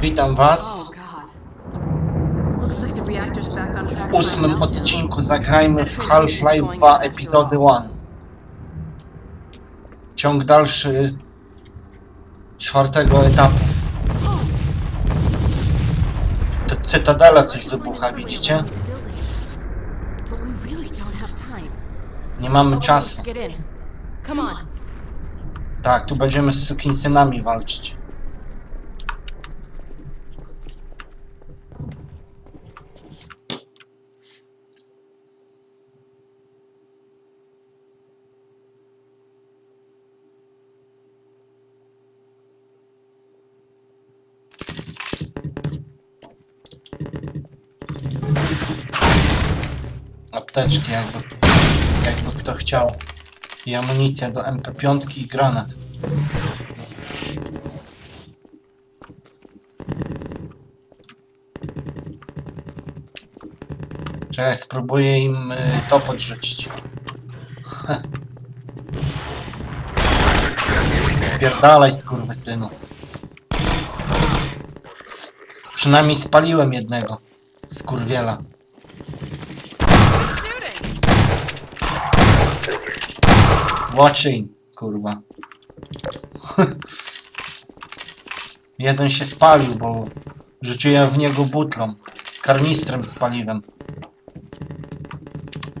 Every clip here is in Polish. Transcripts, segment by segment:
Witam Was Oh w ósmym odcinku. Zagrajmy w Half-Life 2 epizody 1. Ciąg dalszy czwartego etapu. To Cytadela coś wybucha, widzicie? Nie mamy czasu. Tak, tu będziemy z sukinsynami walczyć. Apteczki jakby, jakby kto chciał. I amunicja do MP5 i granat. Czekaj, spróbuję im y, to podrzucić. Pierdalaj, skurwysynu. Przynajmniej spaliłem jednego. Skurwiela. Watching, kurwa. Jeden się spalił, bo rzuciłem w niego butlą. Karnistrem z paliwem.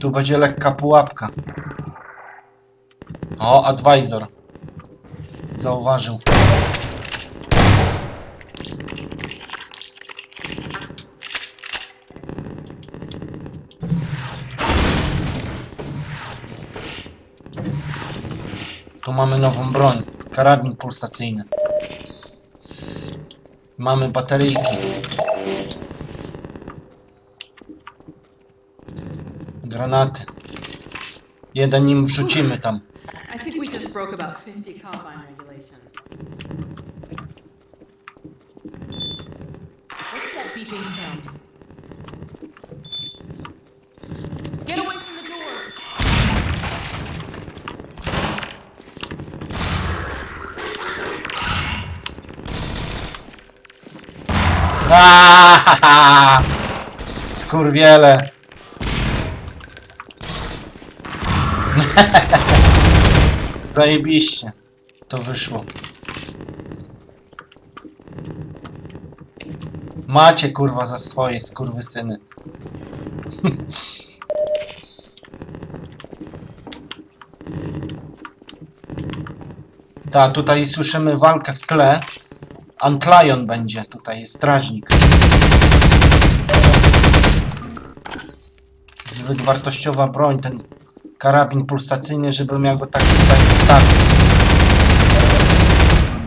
Tu będzie lekka pułapka. O, advisor. Zauważył. Tu mamy nową broń. Karabin pulsacyjny. Mamy bateryjki. Granaty. Jeden nim wrzucimy tam. I think we just broke about 50 combine regulations. What's that beeping sound? Aaaa! Skurwiele. Zajebiście. To wyszło. Macie kurwa za swoje skurwysyny. Ta, tutaj słyszymy walkę w tle. Antlion będzie, tutaj strażnik. Zbyt wartościowa broń, ten karabin pulsacyjny, żebym miał go tak tutaj zostawić.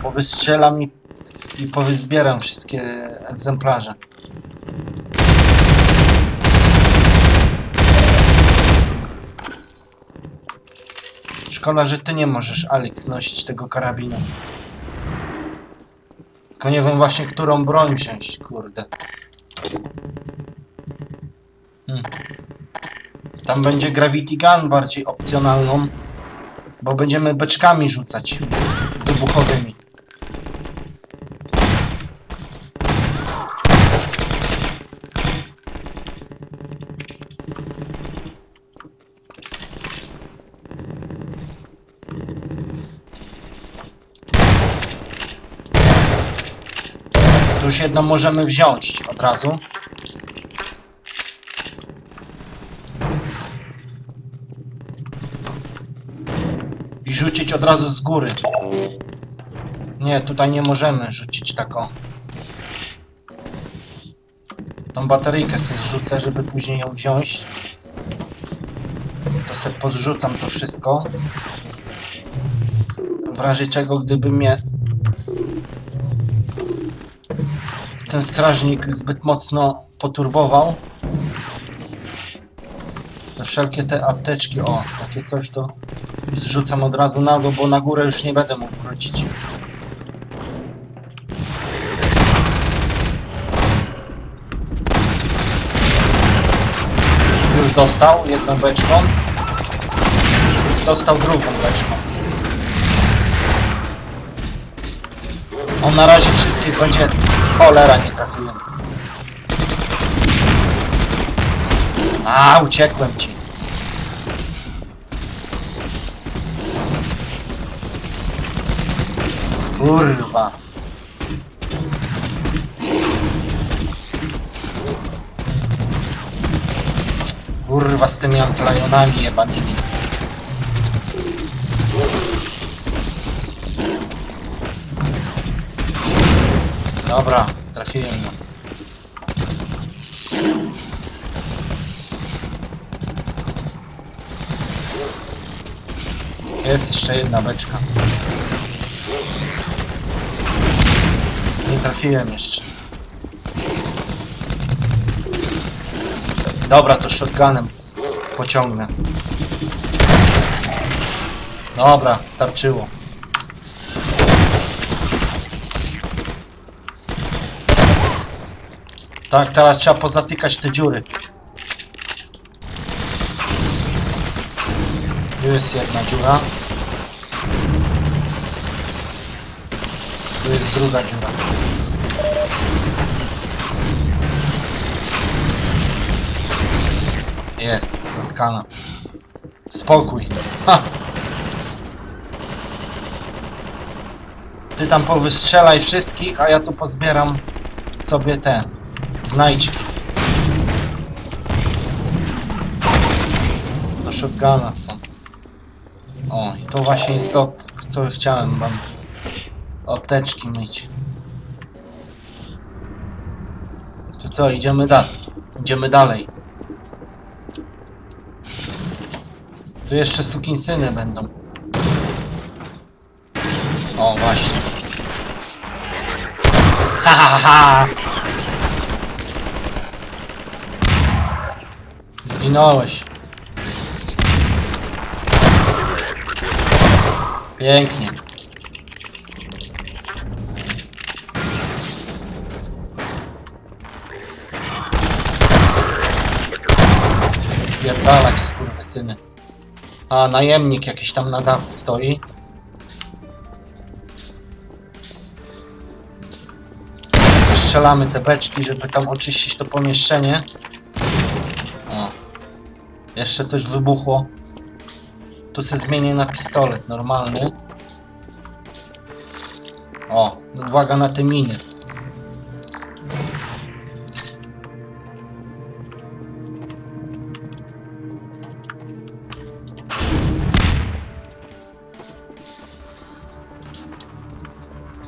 Bo wystrzelam i, i powyzbieram wszystkie egzemplarze. Szkoda, że ty nie możesz, Alex, nosić tego karabinu. Tylko nie wiem właśnie, którą broń wziąć, kurde. Hmm. Tam będzie Gravity Gun bardziej opcjonalną, bo będziemy beczkami rzucać wybuchowymi. Już jedną możemy wziąć od razu. I rzucić od razu z góry. Nie, tutaj nie możemy rzucić taką. Tą bateryjkę sobie rzucę, żeby później ją wziąć. To sobie podrzucam to wszystko. W razie czego, gdyby mnie ten strażnik zbyt mocno poturbował. To wszelkie te apteczki, o, takie coś to zrzucam od razu na dół, bo na górę już nie będę mógł wrócić. Już dostał jedną beczką. Dostał drugą beczką. On na razie wszystkich będzie Cholera, nie trafiłem. A, uciekłem ci. Kurwa. Kurwa z tymi antlajonami jebanymi. Dobra, trafiłem go. Jest jeszcze jedna beczka. Nie trafiłem jeszcze. Dobra, to shotgunem pociągnę. Dobra, starczyło. Tak, teraz trzeba pozatykać te dziury. Tu jest jedna dziura. Tu jest druga dziura. Jest, zatkana. Spokój. Ha! Ty tam powystrzelaj wszystkich, a ja tu pozbieram sobie te znajdźki. Do shotguna, co? O, i to właśnie jest to, co chciałem wam apteczki mieć. To co, idziemy dalej. Idziemy dalej. Tu jeszcze sukinsyny będą. O, właśnie. Ha, ha, ha! Zginąłeś. Pięknie. Pierdalać, skurwysyny. A, najemnik jakiś tam na stoi. Strzelamy te beczki, żeby tam oczyścić to pomieszczenie. Jeszcze coś wybuchło. Tu się zmienię na pistolet normalny. O, uwaga na te miny.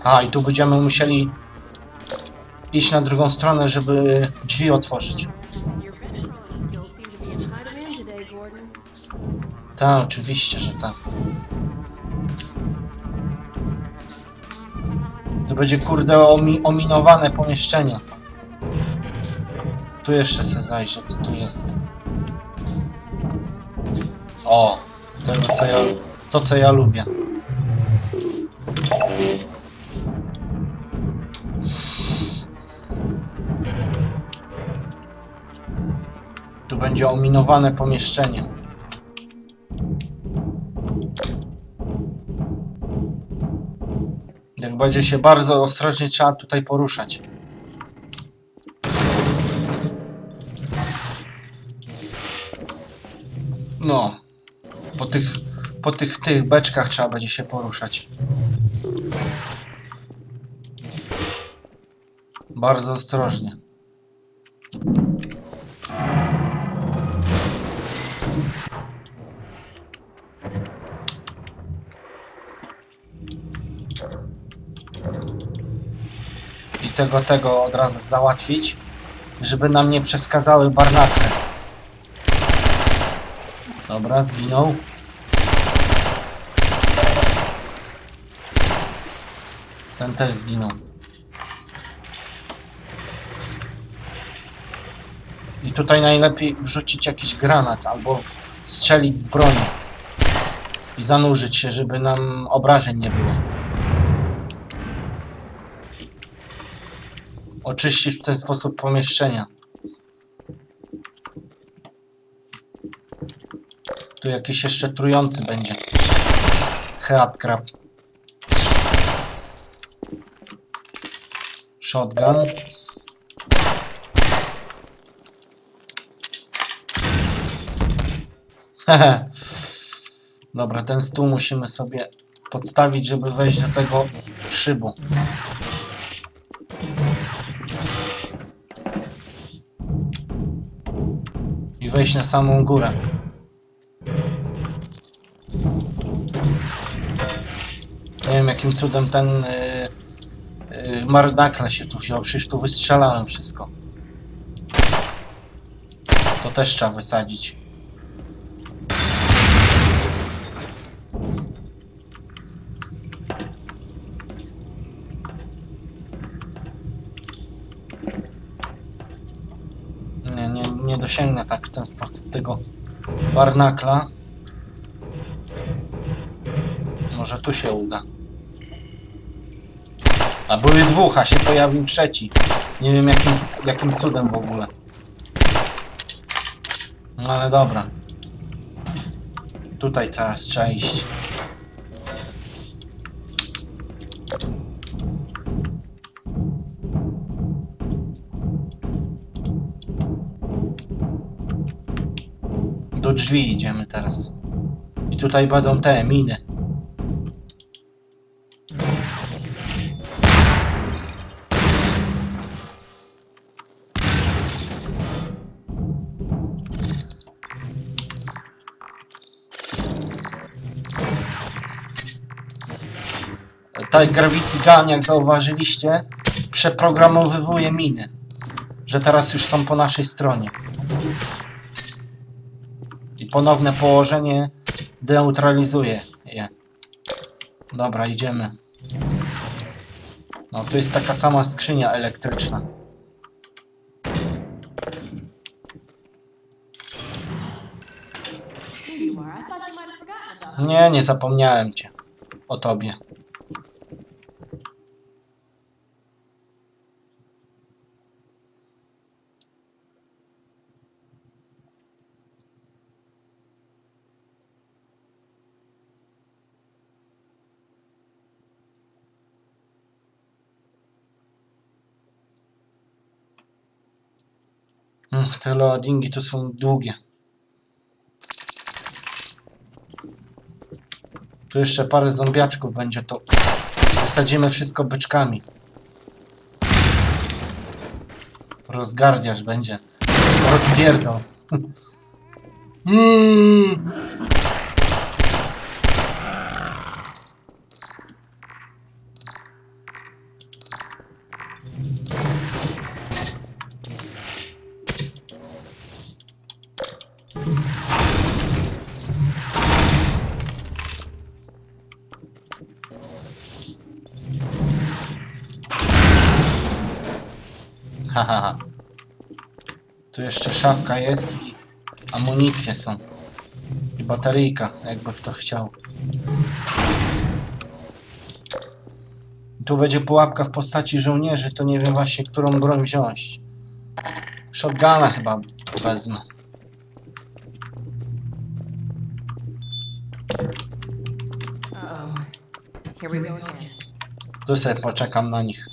A, i tu będziemy musieli iść na drugą stronę, żeby drzwi otworzyć. Tak, oczywiście, że tak. To będzie kurde omi ominowane pomieszczenie. Tu jeszcze se zajrzę, co tu jest. O, tego co ja, to co ja lubię. Tu będzie ominowane pomieszczenie. Będzie się bardzo ostrożnie trzeba tutaj poruszać. No. Po tych, po tych, tych beczkach trzeba będzie się poruszać. Bardzo ostrożnie. Tego, tego od razu załatwić, żeby nam nie przeszkadzały barnaty. Dobra, zginął. Ten też zginął. I tutaj najlepiej wrzucić jakiś granat albo strzelić z broni i zanurzyć się, żeby nam obrażeń nie było. Oczyścić w ten sposób pomieszczenia. Tu jakiś jeszcze trujący będzie. Heat crab. Shotgun. Dobra, ten stół musimy sobie podstawić, żeby wejść do tego szybu. Wejść na samą górę. Nie wiem jakim cudem ten yy, yy, się tu wziął, przecież tu wystrzelałem wszystko. To też trzeba wysadzić. Nie, dosięgnę tak w ten sposób tego Barnakla. Może tu się uda. A były dwóch, a się pojawił trzeci. Nie wiem jakim, jakim cudem w ogóle. No ale dobra. Tutaj teraz trzeba iść. Drzwi idziemy teraz. I tutaj będą te miny. Ta Gravity Gun, jak zauważyliście, przeprogramowywuje miny. Że teraz już są po naszej stronie. Ponowne położenie neutralizuje je. Dobra, idziemy. No, tu jest taka sama skrzynia elektryczna. Nie, nie zapomniałem cię. O tobie. Ech, Te loadingi tu są długie. Tu jeszcze parę zombiaczków będzie, to wysadzimy wszystko byczkami. Rozgardiasz będzie. Rozpierdol. Mm. Haha. Tu jeszcze szafka jest i amunicje są. I bateryjka, jakby kto chciał. Tu będzie pułapka w postaci żołnierzy, to nie wiem właśnie, którą broń wziąć. Shotguna chyba wezmę. Tu sobie poczekam na nich.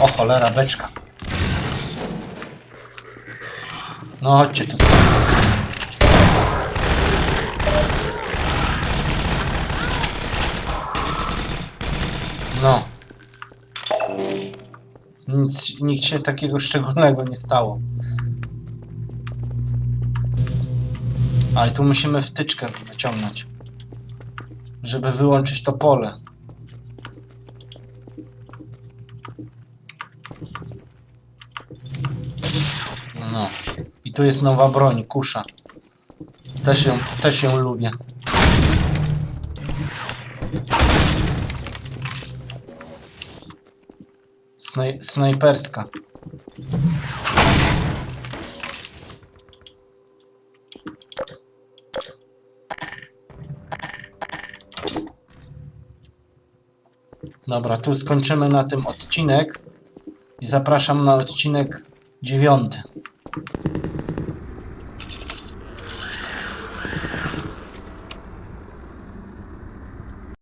O cholera, beczka. No chodźcie tu. No. Nic, nic się takiego szczególnego nie stało. Ale tu musimy wtyczkę wyciągnąć żeby wyłączyć to pole. No. I tu jest nowa broń, kusza. Też ją, też ją lubię. Snaj, snajperska. Dobra, tu skończymy na tym odcinek i zapraszam na odcinek dziewiąty.